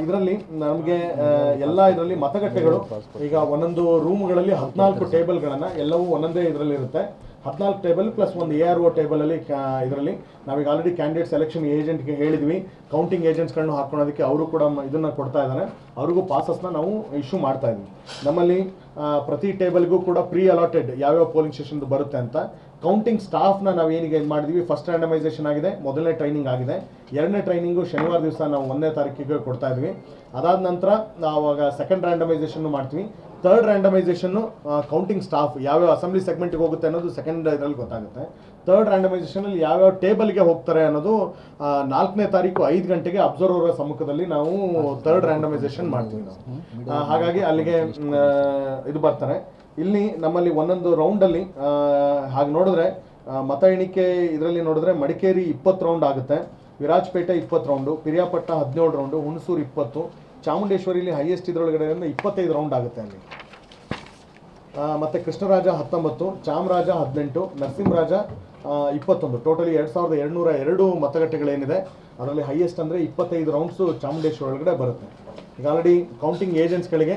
ಇದರಲ್ಲಿ ನಮಗೆ ಎಲ್ಲ ಇದರಲ್ಲಿ ಮತಗಟ್ಟೆಗಳು ಈಗ ಒಂದೊಂದು ರೂಮ್ಗಳಲ್ಲಿ ಹದಿನಾಲ್ಕು ಟೇಬಲ್ಗಳನ್ನು ಎಲ್ಲವೂ ಒಂದೊಂದೇ ಇದರಲ್ಲಿ ಇರುತ್ತೆ ಹದಿನಾಲ್ಕು ಟೇಬಲ್ ಪ್ಲಸ್ ಒಂದು ಎ ಆರ್ ಒ ಟೇಬಲಲ್ಲಿ ಇದರಲ್ಲಿ ನಾವೀಗ ಆಲ್ರೆಡಿ ಕ್ಯಾಂಡಿಡೇಟ್ ಸೆಲೆಕ್ಷನ್ ಏಜೆಂಟ್ಗೆ ಹೇಳಿದ್ವಿ. ಕೌಂಟಿಂಗ್ ಏಜೆಂಟ್ಸ್ಗಳನ್ನು ಹಾಕ್ಕೊಳೋದಕ್ಕೆ ಅವರು ಕೂಡ ಇದನ್ನು ಕೊಡ್ತಾ ಇದ್ದಾರೆ ಅವ್ರಿಗೂ ಪಾಸಸ್ನ ನಾವು ಇಶ್ಯೂ ಮಾಡ್ತಾ ಇದ್ವಿ. ನಮ್ಮಲ್ಲಿ ಪ್ರತಿ ಟೇಬಲ್ಗೂ ಕೂಡ ಪ್ರೀ ಅಲಾಟೆಡ್ ಯಾವ್ಯಾವ ಪೋಲಿಂಗ್ ಸ್ಟೇಷನ್ ಬರುತ್ತೆ ಅಂತ ಕೌಂಟಿಂಗ್ ಸ್ಟಾಫ್ನ ನಾವು ಏನಿಗೆ ಇದು ಮಾಡಿದ್ವಿ? ಫಸ್ಟ್ ರ್ಯಾಂಡಮೈಸೇಷನ್ ಆಗಿದೆ, ಮೊದಲನೇ ಟ್ರೈನಿಂಗ್ ಆಗಿದೆ. ಎರಡನೇ ಟ್ರೈನಿಂಗು ಶನಿವಾರ ದಿವಸ ನಾವು ಒಂದನೇ ತಾರೀಕಿಗೆ ಕೊಡ್ತಾ ಇದ್ವಿ. ಅದಾದ ನಂತರ ನಾವು ಆವಾಗ ಸೆಕೆಂಡ್ ರ್ಯಾಂಡಮೈಸೇಷನ್ ಮಾಡ್ತೀವಿ. ಥರ್ಡ್ ರ್ಯಾಂಡಮೈಸೇಷನ್ನು ಕೌಂಟಿಂಗ್ ಸ್ಟಾಫ್ ಯಾವ್ಯಾವ ಅಸೆಂಬ್ಲಿ ಸೆಗ್ಮೆಂಟ್ಗೆ ಹೋಗುತ್ತೆ ಅನ್ನೋದು ಸೆಕೆಂಡ್ ಇದರಲ್ಲಿ ಗೊತ್ತಾಗುತ್ತೆ. ಥರ್ಡ್ ರ್ಯಾಂಡಮೈಸೇಷನಲ್ಲಿ ಯಾವ್ಯಾವ ಟೇಬಲ್ಗೆ ಹೋಗ್ತಾರೆ ಅನ್ನೋದು ನಾಲ್ಕನೇ ತಾರೀಕು ಐದು ಗಂಟೆಗೆ ಅಬ್ಸರ್ವರ್ ಸಮ್ಮುಖದಲ್ಲಿ ನಾವು ಥರ್ಡ್ ರ್ಯಾಂಡಮೈಸೇಷನ್ ಮಾಡ್ತೀವಿ ನಾವು. ಹಾಗಾಗಿ ಅಲ್ಲಿಗೆ ಇದು ಬರ್ತಾರೆ. ಇಲ್ಲಿ ನಮ್ಮಲ್ಲಿ ಒಂದೊಂದು ರೌಂಡಲ್ಲಿ ಹಾಗೆ ನೋಡಿದ್ರೆ ಮತ ಎಣಿಕೆ ಇದರಲ್ಲಿ ನೋಡಿದ್ರೆ ಮಡಿಕೇರಿ ಇಪ್ಪತ್ತು ರೌಂಡ್ ಆಗುತ್ತೆ. ವಿರಾಜಪೇಟೆ ಇಪ್ಪತ್ತು ರೌಂಡು ಪಿರಿಯಾಪಟ್ಟ ಹದಿನೇಳು ರೌಂಡು ಹುಣಸೂರು ಇಪ್ಪತ್ತು ಚಾಮುಂಡೇಶ್ವರಿಲಿ ಹೈಯೆಸ್ಟ್ ಇದರೊಳಗಡೆ ಇಪ್ಪತ್ತೈದು ರೌಂಡ್ ಆಗುತ್ತೆ ಅಲ್ಲಿ. ಮತ್ತು ಕೃಷ್ಣರಾಜ ಹತ್ತೊಂಬತ್ತು, ಚಾಮರಾಜ ಹದಿನೆಂಟು, ನರಸಿಂಹರಾಜ ಇಪ್ಪತ್ತೊಂದು. ಟೋಟಲಿ ಎರಡು ಸಾವಿರದ ಎರಡುನೂರ ಎರಡು ಮತಗಟ್ಟೆಗಳೇನಿದೆ. ಅದರಲ್ಲಿ ಹೈಯೆಸ್ಟ್ ಅಂದರೆ ಇಪ್ಪತ್ತೈದು ರೌಂಡ್ಸು ಚಾಮುಂಡೇಶ್ವರಿ ಒಳಗಡೆ ಬರುತ್ತೆ. ಈಗ ಆಲ್ರೆಡಿ ಕೌಂಟಿಂಗ್ ಏಜೆಂಟ್ಸ್ಗಳಿಗೆ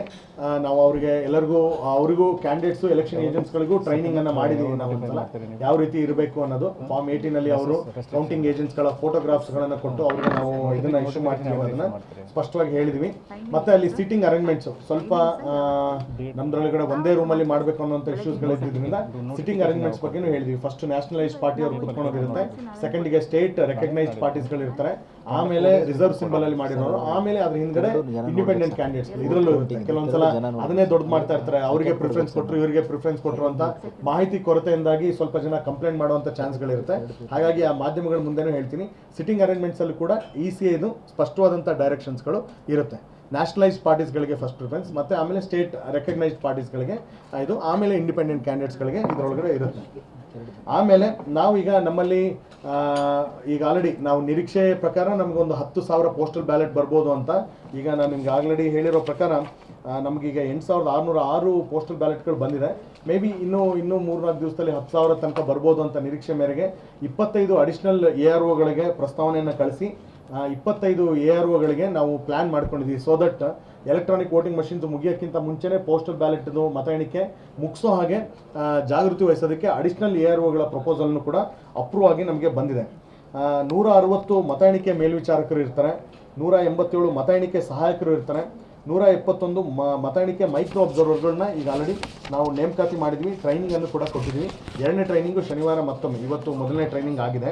ನಾವು ಅವರಿಗೆ ಎಲ್ಲರಿಗೂ ಅವರಿಗೂ ಕ್ಯಾಂಡಿಡೇಟ್ಸು ಎಲೆಕ್ಷನ್ ಏಜೆಂಟ್ಸ್ಗಳಿಗೂ ಟ್ರೈನಿಂಗನ್ನು ಮಾಡಿದ್ದೀವಿ ನಾವು ಯಾವ ರೀತಿ ಇರಬೇಕು ಅನ್ನೋದು ಫಾರ್ಮ್ ಏಯ್ಟೀನಲ್ಲಿ ಅವರು ಕೌಂಟಿಂಗ್ ಏಜೆಂಟ್ಸ್ಗಳ ಫೋಟೋಗ್ರಾಫ್ಸ್ಗಳನ್ನು ಕೊಟ್ಟು ಅವ್ರಿಗೆ ನಾವು ಇದನ್ನ ಇಶ್ಯೂ ಮಾಡ್ತೀವಿ ಅದನ್ನ ಸ್ಪಷ್ಟವಾಗಿ ಹೇಳಿದ್ವಿ. ಮತ್ತೆ ಅಲ್ಲಿ ಸೀಟಿಂಗ್ ಅರೇಂಜ್ಮೆಂಟ್ಸ್ ಸ್ವಲ್ಪ ನಮ್ದ್ರೊಳಗಡೆ ಒಂದೇ ರೂಮಲ್ಲಿ ಮಾಡಬೇಕು ಅನ್ನೋಂಥ ಇಶ್ಯೂಸ್ಗಳಿದ್ದರಿಂದ ಸಿಟ್ಟಿಂಗ್ ಅರೇಂಜ್ಮೆಂಟ್ಸ್ ಬಗ್ಗೆನೂ ಹೇಳಿದ್ವಿ. ಫಸ್ಟ್ ನ್ಯಾಷನಲೈಸ್ಡ್ ಪಾರ್ಟಿ ಅವರು ಕುತ್ಕೊಂಡೋಗಿರುತ್ತೆ ಸೆಕೆಂಡಿಗೆ ಸ್ಟೇಟ್ ರೆಕಗ್ನೈಸ್ಡ್ ಪಾರ್ಟೀಸ್ಗಳು ಇರ್ತಾರೆ ಆಮೇಲೆ ರಿಸರ್ವ್ ಸಿಂಬಲ್ ಅಲ್ಲಿ ಮಾಡಿರೋರು ಆಮೇಲೆ ಅದ್ರ ಹಿಂದ್ಗಡೆ ಇಂಡಿಪೆಂಡೆಂಟ್ ಕ್ಯಾಂಡಿಡೇಟ್ಸ್ ಇದ್ರಲ್ಲೂ ಇರುತ್ತೆ. ಕೆಲವೊಂದ್ಸಲ ಅದನ್ನೇ ದೊಡ್ಡ ಮಾಡ್ತಾ ಇರ್ತಾರೆ. ಅವರಿಗೆ ಪ್ರಿಫರೆನ್ಸ್ ಕೊಟ್ಟರು ಇವರಿಗೆ ಪ್ರಿಫರೆನ್ಸ್ ಕೊಟ್ಟರು ಅಂತ ಮಾಹಿತಿ ಕೊರತೆಯಿಂದಾಗಿ ಸ್ವಲ್ಪ ಜನ ಕಂಪ್ಲೇಂಟ್ ಮಾಡುವಂತ ಚಾನ್ಸ್ಗಳಿರುತ್ತೆ. ಹಾಗಾಗಿ ಆ ಮಾಧ್ಯಮಗಳ ಮುಂದೆನೂ ಹೇಳ್ತೀನಿ. ಸಿಟ್ಟಿಂಗ್ ಅರೇಂಜ್ಮೆಂಟ್ಸ್ ಅಲ್ಲಿ ಕೂಡ ಇ ಸಿ ಐದು ಸ್ಪಷ್ಟವಾದಂಥ ಡೈರೆಕ್ಷನ್ಸ್ಗಳು ಇರುತ್ತೆ. ನ್ಯಾಷನಲೈಸ್ ಪಾರ್ಟೀಸ್ಗಳಿಗೆ ಫಸ್ಟ್ ಪ್ರಿಫರೆನ್ಸ್ ಮತ್ತೆ ಆಮೇಲೆ ಸ್ಟೇಟ್ ರೆಕಗ್ನೈಸ್ಡ್ ಪಾರ್ಟೀಸ್ಗಳಿಗೆ ಇದು ಆಮೇಲೆ ಇಂಡಿಪೆಂಡೆಂಟ್ ಕ್ಯಾಂಡಿಡೇಟ್ಸ್ಗಳಿಗೆ ಇದರೊಳಗಡೆ ಇರುತ್ತೆ. ಆಮೇಲೆ ನಾವು ಈಗ ನಮ್ಮಲ್ಲಿ ಈಗ ಆಲ್ರೆಡಿ ನಾವು ನಿರೀಕ್ಷೆ ಪ್ರಕಾರ ನಮಗೊಂದು ಹತ್ತು ಸಾವಿರ ಪೋಸ್ಟಲ್ ಬ್ಯಾಲೆಟ್ ಬರ್ಬೋದು ಅಂತ ಈಗ ನಾನು ನಿಮ್ಗೆ ಆಲ್ರೆಡಿ ಹೇಳಿರೋ ಪ್ರಕಾರ ನಮಗೀಗ ಎಂಟು ಸಾವಿರದ ಆರುನೂರ ಆರು ಪೋಸ್ಟಲ್ ಬ್ಯಾಲೆಟ್ಗಳು ಬಂದಿದೆ. ಮೇ ಬಿ ಇನ್ನೂ ಇನ್ನೂ ಮೂರ್ನಾಲ್ಕು ದಿವಸದಲ್ಲಿ ಹತ್ತು ಸಾವಿರ ತನಕ ಬರ್ಬೋದು ಅಂತ ನಿರೀಕ್ಷೆ ಮೇರೆಗೆ ಇಪ್ಪತ್ತೈದು ಅಡಿಷನಲ್ ಎ ಆರ್ ಒಗಳಿಗೆ ಪ್ರಸ್ತಾವನೆಯನ್ನು ಕಳಿಸಿ ಇಪ್ಪತ್ತೈದು ಎ ಆರ್ ಒಗಳಿಗೆ ನಾವು ಪ್ಲ್ಯಾನ್ ಮಾಡ್ಕೊಂಡಿದ್ದೀವಿ so that electronic voting machines ಮುಗಿಯೋಕ್ಕಿಂತ ಮುಂಚೆನೇ ಪೋಸ್ಟಲ್ ಬ್ಯಾಲೆಟ್ದು ಮತ ಎಣಿಕೆ ಮುಗಿಸೋ ಹಾಗೆ ಜಾಗೃತಿ ವಹಿಸೋದಕ್ಕೆ ಅಡಿಷನಲ್ ಎ ಆರ್ ಒಗಳ ಪ್ರಪೋಸಲ್ನು ಕೂಡ ಅಪ್ರೂವ್ ಆಗಿ ನಮಗೆ ಬಂದಿದೆ. ನೂರ ಅರವತ್ತು ಮತ ಎಣಿಕೆ ಮೇಲ್ವಿಚಾರಕರು ಇರ್ತಾರೆ, ನೂರ ಎಂಬತ್ತೇಳು ಮತ ಎಣಿಕೆ ಸಹಾಯಕರು ಇರ್ತಾರೆ, ನೂರ ಎಪ್ಪತ್ತೊಂದು ಮ ಮತ ಎಣಿಕೆ ಮೈಕ್ರೋ ಅಬ್ಸರ್ವರ್ಗಳನ್ನ ಈಗ ಆಲ್ರೆಡಿ ನಾವು ನೇಮಕಾತಿ ಮಾಡಿದ್ವಿ ಟ್ರೈನಿಂಗನ್ನು ಕೂಡ ಕೊಟ್ಟಿದ್ವಿ. ಎರಡನೇ ಟ್ರೈನಿಂಗು ಶನಿವಾರ ಮತ್ತೊಮ್ಮೆ, ಇವತ್ತು ಮೊದಲನೇ ಟ್ರೈನಿಂಗ್ ಆಗಿದೆ.